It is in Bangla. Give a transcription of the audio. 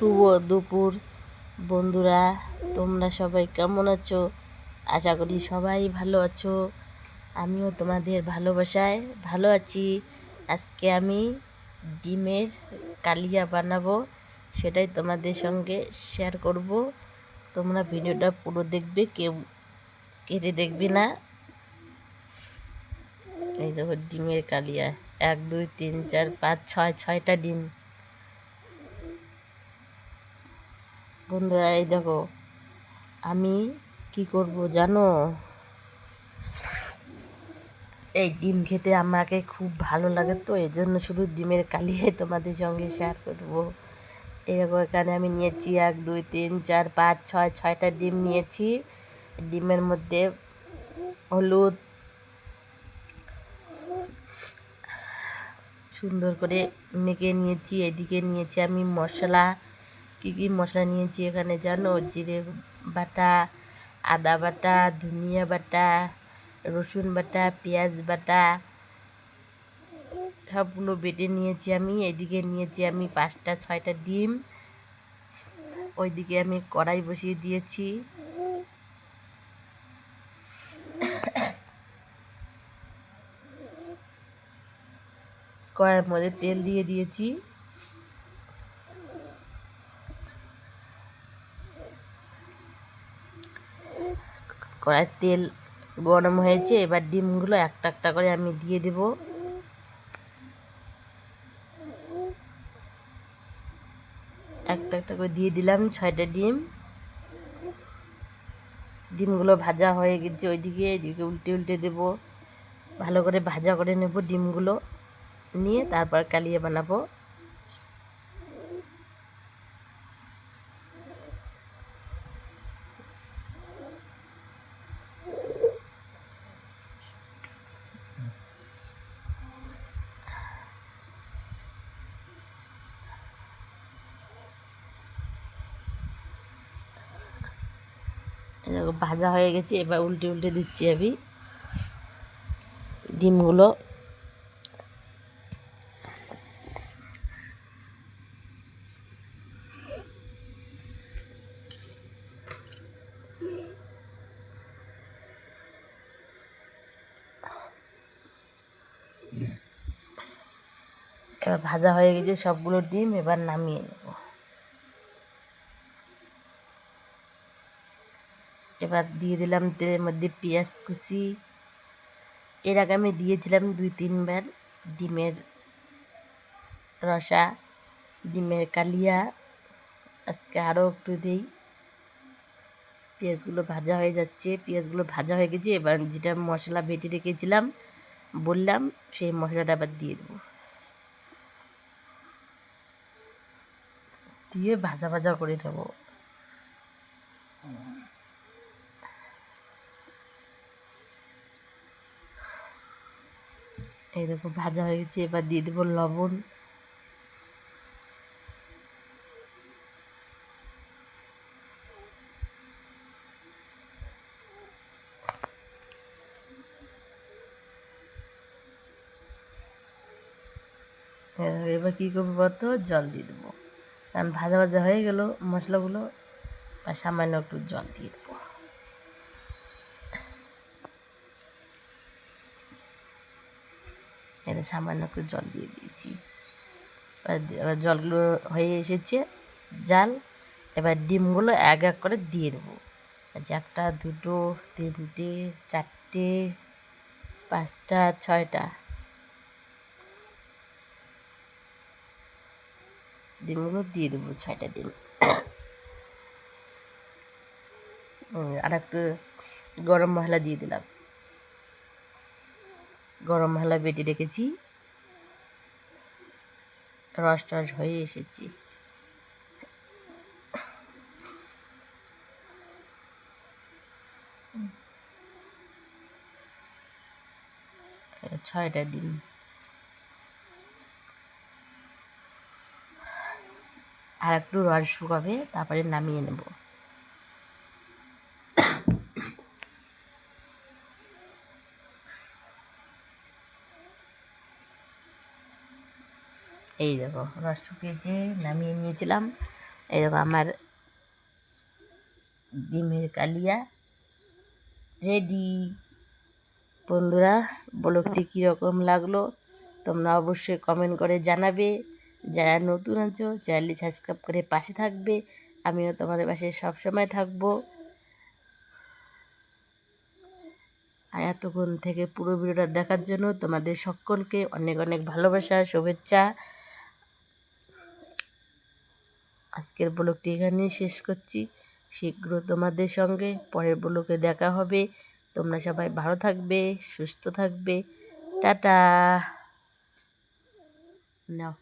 শুভ দুপুর। বন্ধুরা, তোমরা সবাই কেমন আছো? আশা করি সবাই ভালো আছো। আমিও তোমাদের ভালোবাসায় ভালো আছি। আজকে আমি ডিমের কালিয়া বানাবো, সেটাই তোমাদের সঙ্গে শেয়ার করব। তোমরা ভিডিওটা পুরো দেখবে, কেউ কেটে দেখবে না। এই দেখো, ডিমের কালিয়া। এক, দুই, তিন, চার, পাঁচ, ছয়, ছয়টা ডিম। বন্ধুরা, এই দেখো, আমি কি করব জানো? এই ডিম খেতে আমাকে খুব ভালো লাগে তো, এই জন্য শুধু ডিমের কালিয়াই তোমাদের সঙ্গে শেয়ার করব। দেখো, এখানে আমি নিয়েছি এক, দুই, তিন, চার, পাঁচ, ছয়, ছয়টা ডিম নিয়েছি। ডিমের মধ্যে হলুদ, সুন্দর করে মেখে নিয়েছি। এদিকে নিয়েছি আমি মশলা কী কী মশলা নিয়েছি এখানে জানো? জিরে বাটা, আদা বাটা, ধনিয়া বাটা, রসুন বাটা, পেঁয়াজ বাটা, সবগুলো বেটে নিয়েছি আমি। এদিকে নিয়েছি আমি পাঁচটা, ছয়টা ডিম। ওইদিকে আমি কড়াই বসিয়ে দিয়েছি। কড়াইয়ের মধ্যে তেল দিয়ে দিয়েছি। কড়াইয়ের তেল গরম হয়েছে, এবার ডিমগুলো একটা একটা করে আমি দিয়ে দেব। একটা একটা করে দিয়ে দিলাম ছয়টা ডিম। ডিমগুলো ভাজা হয়ে গেছে ওইদিকে, এদিকে উল্টে উল্টে দেবো। ভালো করে ভাজা করে নেব ডিমগুলো, নিয়ে তারপর কালিয়ে বানাবো। ভাজা হয়ে গেছে, এবার উল্টে উল্টে দিচ্ছি আমি ডিমগুলো। এবার ভাজা হয়ে গেছে সবগুলো ডিম, এবার নামিয়ে নেব। এবার দিয়ে দিলাম তেলের মধ্যে পেঁয়াজ কুচি। এর আগে আমি দিয়েছিলাম দুই, তিনবার ডিমের রসা, ডিমের কালিয়া। আজকে আরও একটু দিই। পেঁয়াজগুলো ভাজা হয়ে যাচ্ছে। পেঁয়াজগুলো ভাজা হয়ে গেছে। এবার যেটা মশলা ভেটে রেখেছিলাম, বললাম সেই মশলাটা আবার দিয়ে দেবো। দিয়ে ভাজা ভাজা করে নেব। এই দেখো ভাজা হয়ে গেছে, এবার দিয়ে দেবো লবণ। এবার কী করব বলতো? জল দিয়ে দেবো। কারণ ভাজা ভাজা হয়ে গেল মশলাগুলো, আর সামান্য একটু জল দিয়ে দেবো। এটা সামান্য একটু জল দিয়ে দিয়েছি। এবার জলগুলো হয়ে এসেছে, জাল। এবার ডিমগুলো এক এক করে দিয়ে দেবো। যে একটা, দুটো, তিনটে, চারটে, পাঁচটা, ছয়টা। ডিমগুলো দিয়ে দেবো, ছয়টা ডিম। আর একটু গরম মশলা দিয়ে দিলাম। গরম মশলা বেটে রেখেছি। রস টস হয়ে এসেছি। ছয়টা ডিম। আর একটু রস শুকাবে, তারপরে নামিয়ে নেব। এই দেখো রস শুকিয়েছে নামিয়ে নিয়েছিলাম এরকম আমার ডিমের কালিয়া রেডি বন্ধুরা ব্লগটি কীরকম লাগল? তোমরা অবশ্যই কমেন্ট করে জানাবে। যারা নতুন আছো চ্যানেলটি সাবস্ক্রাইব করে পাশে থাকবে। আমিও তোমাদের পাশে সবসময় থাকব। আর এতক্ষণ থেকে পুরো ভিডিওটা দেখার জন্য তোমাদের সকলকে অনেক অনেক ভালোবাসা, শুভেচ্ছা। আজকের ব্লগটি এখানেই শেষ করছি। শীঘ্র তোমাদের সঙ্গে পরের ব্লগে দেখা হবে। তোমরা সবাই ভালো থাকবে, সুস্থ থাকবে। টাটা। নাও।